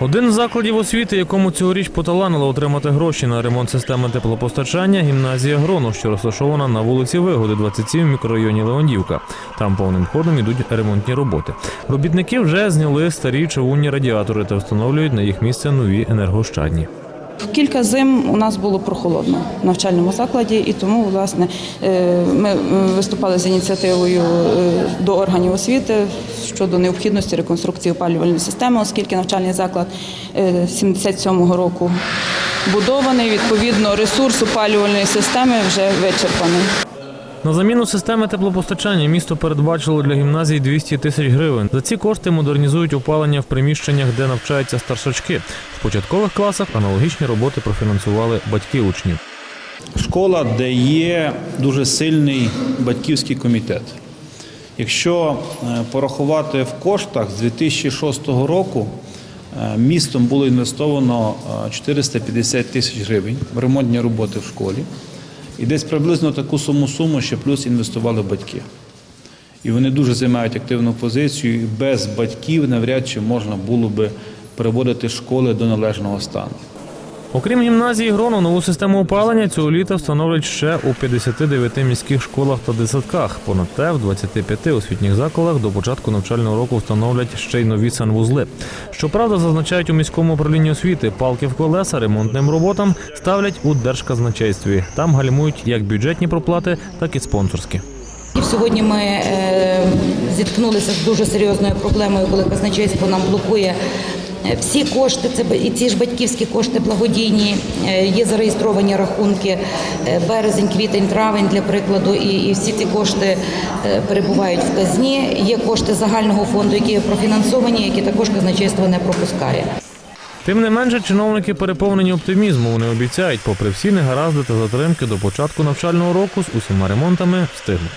Один з закладів освіти, якому цьогоріч поталанило отримати гроші на ремонт системи теплопостачання, гімназія Грону, що розташована на вулиці Вигоди, 27 в мікрорайоні Леондівка. Там повним ходом йдуть ремонтні роботи. Робітники вже зняли старі човунні радіатори та встановлюють на їх місце нові енергощадні. Кілька зим у нас було прохолодно в навчальному закладі, і тому власне е, ми е, виступали з ініціативою е, до органів освіти щодо необхідності реконструкції опалювальної системи, оскільки навчальний заклад е, 77-го року будований. Відповідно, ресурс опалювальної системи вже вичерпаний. На заміну системи теплопостачання місто передбачило для гімназій 200 тисяч гривень. За ці кошти модернізують опалення в приміщеннях, де навчаються старшачки. В початкових класах аналогічні роботи профінансували батьки учнів. школа, де є дуже сильний батьківський комітет. Якщо е, порахувати в коштах з 2006 року е, містом було інвестовано е, 450 тисяч гривень в ремонтні роботи в школі, і десь приблизно таку саму суму ще плюс інвестували батьки. І вони дуже займають активну позицію. І без батьків навряд чи можна було би приводити школи до належного стану. Окрім гімназії Грону, нову систему опалення цього літа встановлять ще у 59 міських школах та дитсадках. Понад те, в 25 освітніх закладах до початку навчального року встановлять ще й нові санвузли. Щоправда, зазначають у міському управлінні освіти, палки в колеса ремонтним роботам ставлять у держказначействі. Там гальмують як бюджетні проплати, так і спонсорські. Сьогодні ми е, зіткнулися з дуже серйозною проблемою, коли казначейство нам блокує всі кошти. Це і ці ж батьківські кошти благодійні. е, Є зареєстровані рахунки е, березень, квітень, травень для прикладу. І, і всі ці кошти е, перебувають в казні. Є кошти загального фонду, які профінансовані, які також казначейство не пропускає. Тим не менше, чиновники переповнені оптимізму. Вони обіцяють, попри всі негаразди та затримки до початку навчального року з усіма ремонтами встигнуть.